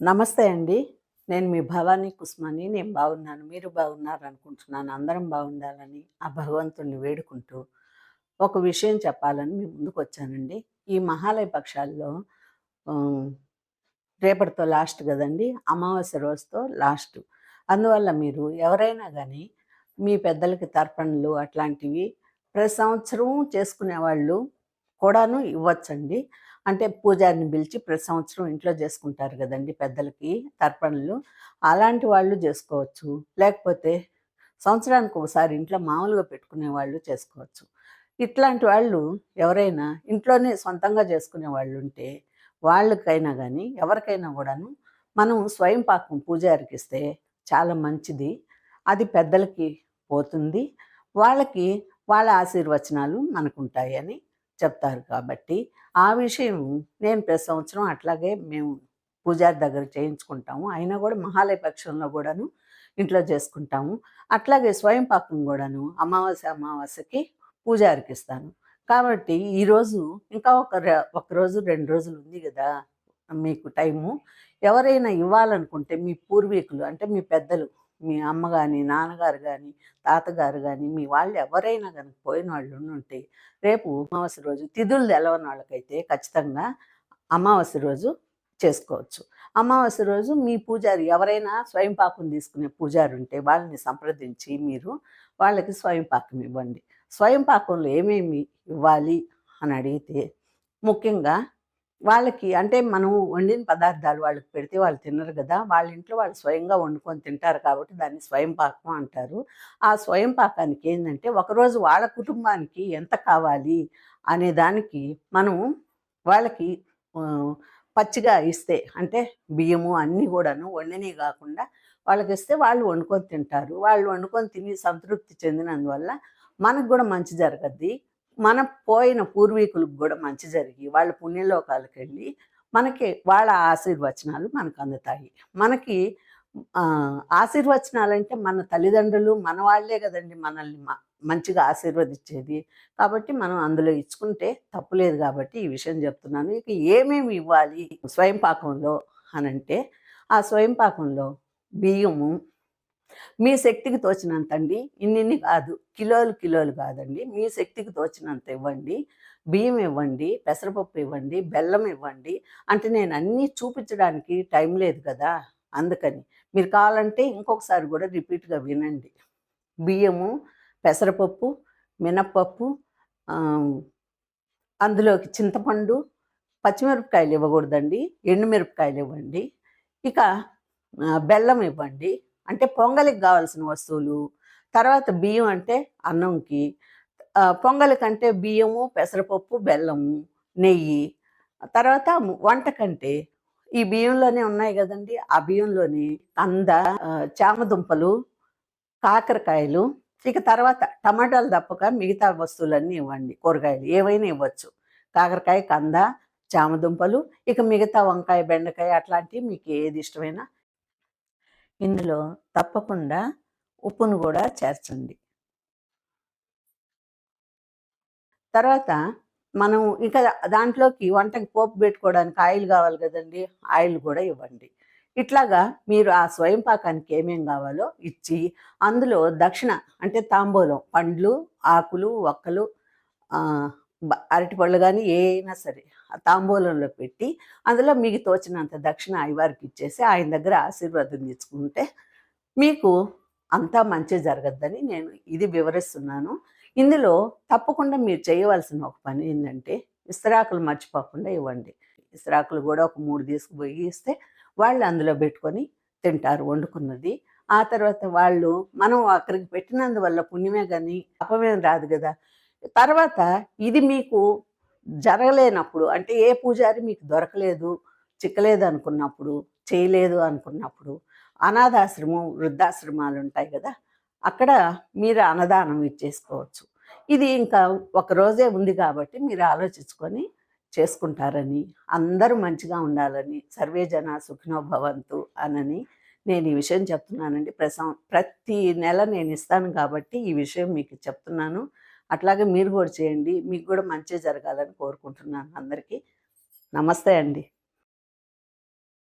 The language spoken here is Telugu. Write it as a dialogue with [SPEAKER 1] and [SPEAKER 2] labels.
[SPEAKER 1] నమస్తే అండి. నేను మీ భవానీ కుస్మాని. నేను బాగున్నాను. మీరు బాగున్నారు అనుకుంటున్నాను అందరం బాగుండాలని ఆ భగవంతుణ్ణి వేడుకుంటూ ఒక విషయం చెప్పాలని మీ ముందుకు వచ్చానండి. ఈ మహాలయ పక్షాల్లో రేపటితో లాస్ట్ కదండి. అమావాస్య రోజుతో లాస్ట్. అందువల్ల మీరు ఎవరైనా కానీ మీ పెద్దలకి తర్పణలు అట్లాంటివి ప్రతి సంవత్సరం చేసుకునే వాళ్ళు కూడాను ఇవ్వచ్చండి. అంటే పూజారిని పిలిచి ప్రతి సంవత్సరం ఇంట్లో చేసుకుంటారు కదండి పెద్దలకి తర్పణలు. అలాంటి వాళ్ళు చేసుకోవచ్చు. లేకపోతే సంవత్సరానికి ఒకసారి ఇంట్లో మామూలుగా పెట్టుకునే వాళ్ళు చేసుకోవచ్చు. ఇట్లాంటి వాళ్ళు ఎవరైనా ఇంట్లోనే సొంతంగా చేసుకునే వాళ్ళు ఉంటే వాళ్ళకైనా కానీ ఎవరికైనా కూడాను మనం స్వయం పాకం పూజారికి ఇస్తే చాలా మంచిది. అది పెద్దలకి పోతుంది. వాళ్ళకి వాళ్ళ ఆశీర్వచనాలు మనకుంటాయని చెప్తారు కాబట్టి ఆ విషయం నేను ప్రతి సంవత్సరం అట్లాగే మేము పూజారి దగ్గర చేయించుకుంటాము. అయినా కూడా మహాలయ పక్షంలో కూడాను ఇంట్లో చేసుకుంటాము. అట్లాగే స్వయం పాకం కూడాను అమావాస్య అమావాస్యకి పూజారికి ఇస్తాను. కాబట్టి ఈరోజు ఇంకా ఒక ఒక రోజు రెండు రోజులు ఉంది కదా మీకు టైము. ఎవరైనా ఇవ్వాలనుకుంటే మీ పూర్వీకులు అంటే మీ పెద్దలు మీ అమ్మ కానీ నాన్నగారు కానీ తాతగారు కానీ మీ వాళ్ళు ఎవరైనా కనుక పోయిన వాళ్ళు ఉంటే రేపు అమావాస్య రోజు తిథులు తెలవని వాళ్ళకైతే ఖచ్చితంగా అమావాస్య రోజు చేసుకోవచ్చు. అమావాస్య రోజు మీ పూజారి ఎవరైనా స్వయం పాకం తీసుకునే పూజారి ఉంటే వాళ్ళని సంప్రదించి మీరు వాళ్ళకి స్వయం పాకం ఇవ్వండి. స్వయం పాకంలో ఏమేమి ఇవ్వాలి అని అడిగితే ముఖ్యంగా వాళ్ళకి అంటే మనం వండిన పదార్థాలు వాళ్ళకి పెడితే వాళ్ళు తినరు కదా వాళ్ళ ఇంట్లో వాళ్ళు స్వయంగా వండుకొని తింటారు కాబట్టి దాన్ని స్వయం పాకం అంటారు. ఆ స్వయం పాకానికి ఏంటంటే ఒకరోజు వాళ్ళ కుటుంబానికి ఎంత కావాలి అనే దానికి మనం వాళ్ళకి పచ్చిగా ఇస్తే అంటే బియ్యము అన్నీ కూడాను వండినవి కాకుండా వాళ్ళకి ఇస్తే వాళ్ళు వండుకొని తింటారు. వాళ్ళు వండుకొని తిని సంతృప్తి చెందినందువల్ల మనకు కూడా మంచి జరగద్ది. మన పోయిన పూర్వీకులకు కూడా మంచి జరిగి వాళ్ళ పుణ్యలోకాలకు వెళ్ళి మనకి వాళ్ళ ఆశీర్వచనాలు మనకు అందుతాయి. మనకి ఆశీర్వచనాలంటే మన తల్లిదండ్రులు మన వాళ్ళే కదండి మనల్ని మంచిగా ఆశీర్వదించేది కాబట్టి మనం అందులో ఇచ్చుకుంటే తప్పులేదు కాబట్టి ఈ విషయం చెప్తున్నాను. ఇక ఏమేమి ఇవ్వాలి? స్వయం పాకంలో అని అంటే ఆ స్వయం పాకంలో బియ్యము మీ శక్తికి తోచినంత అండి ఇన్నిన్ని కాదు కిలోలు కిలోలు కాదండి. మీ శక్తికి తోచినంత ఇవ్వండి. బియ్యం ఇవ్వండి పెసరపప్పు ఇవ్వండి బెల్లం ఇవ్వండి. అంటే నేను అన్నీ చూపించడానికి టైం లేదు కదా అందుకని. మీరు కావాలంటే ఇంకొకసారి కూడా రిపీట్గా వినండి. బియ్యము పెసరపప్పు మినప్పప్పు అందులోకి చింతపండు పచ్చిమిరపకాయలు ఇవ్వకూడదండి. ఎండుమిరపకాయలు ఇవ్వండి. ఇక బెల్లం ఇవ్వండి. అంటే పొంగలికి కావాల్సిన వస్తువులు తర్వాత బియ్యం అంటే అన్నంకి పొంగలికంటే బియ్యము పెసరపప్పు బెల్లము నెయ్యి తర్వాత వంటకంటే ఈ బియ్యంలోనే ఉన్నాయి కదండి. ఆ బియ్యంలోని కంద చామదుంపలు కాకరకాయలు ఇక తర్వాత టమాటాలు తప్పక మిగతా వస్తువులన్నీ ఇవ్వండి కూరగాయలు ఏవైనా ఇవ్వచ్చు. కాకరకాయ కంద చామదుంపలు ఇక మిగతా వంకాయ బెండకాయ అట్లాంటివి మీకు ఏది ఇష్టమైనా ఇందులో తప్పకుండా ఉప్పును కూడా చేర్చండి. తర్వాత మనం ఇంకా దాంట్లోకి వంటకి పోపు పెట్టుకోవడానికి ఆయిల్ కావాలి కదండి ఆయిల్ కూడా ఇవ్వండి. ఇట్లాగా మీరు ఆ స్వయం పాకానికి ఏమేం కావాలో ఇచ్చి అందులో దక్షిణ అంటే తాంబూలం పండ్లు ఆకులు ఒక్కలు అరటిపళ్ళు కానీ ఏ సరే తాంబూలంలో పెట్టి అందులో మీకు తోచినంత దక్షిణ అయ్యవారికి ఇచ్చేసి ఆయన దగ్గర ఆశీర్వాదం తెచ్చుకుంటే మీకు అంతా మంచి జరగద్దని నేను ఇది వివరిస్తున్నాను. ఇందులో తప్పకుండా మీరు చేయవలసిన ఒక పని ఏంటంటే ఇస్తరాకులు మర్చిపోకుండా ఇవ్వండి. ఇస్తరాకులు కూడా ఒక మూడు తీసుకుపోయి ఇస్తే వాళ్ళు అందులో పెట్టుకొని తింటారు వండుకున్నది. ఆ తర్వాత వాళ్ళు మనం అక్కడికి పెట్టినందువల్ల పుణ్యమే కానీ అపమేం రాదు కదా. తర్వాత ఇది మీకు జరగలేనప్పుడు అంటే ఏ పూజారి మీకు దొరకలేదు చిక్కలేదు అనుకున్నప్పుడు చేయలేదు అనుకున్నప్పుడు అనాథాశ్రమం వృద్ధాశ్రమాలు ఉంటాయి కదా అక్కడ మీరు అన్నదానం ఇచ్చేసుకోవచ్చు ఇది ఇంకా ఒక రోజే ఉంది కాబట్టి మీరు ఆలోచించుకొని చేసుకుంటారని అందరూ మంచిగా ఉండాలని సర్వే జన సుఖినో భవంతు అనని నేను ఈ విషయం చెప్తున్నానండి. ప్రసం ప్రతి నెల నేను ఇస్తాను కాబట్టి ఈ విషయం మీకు చెప్తున్నాను. అట్లాగే మీరు కూడా చేయండి. మీకు కూడా మంచి జరగాలని కోరుకుంటున్నాను అందరికీ. నమస్తే అండి.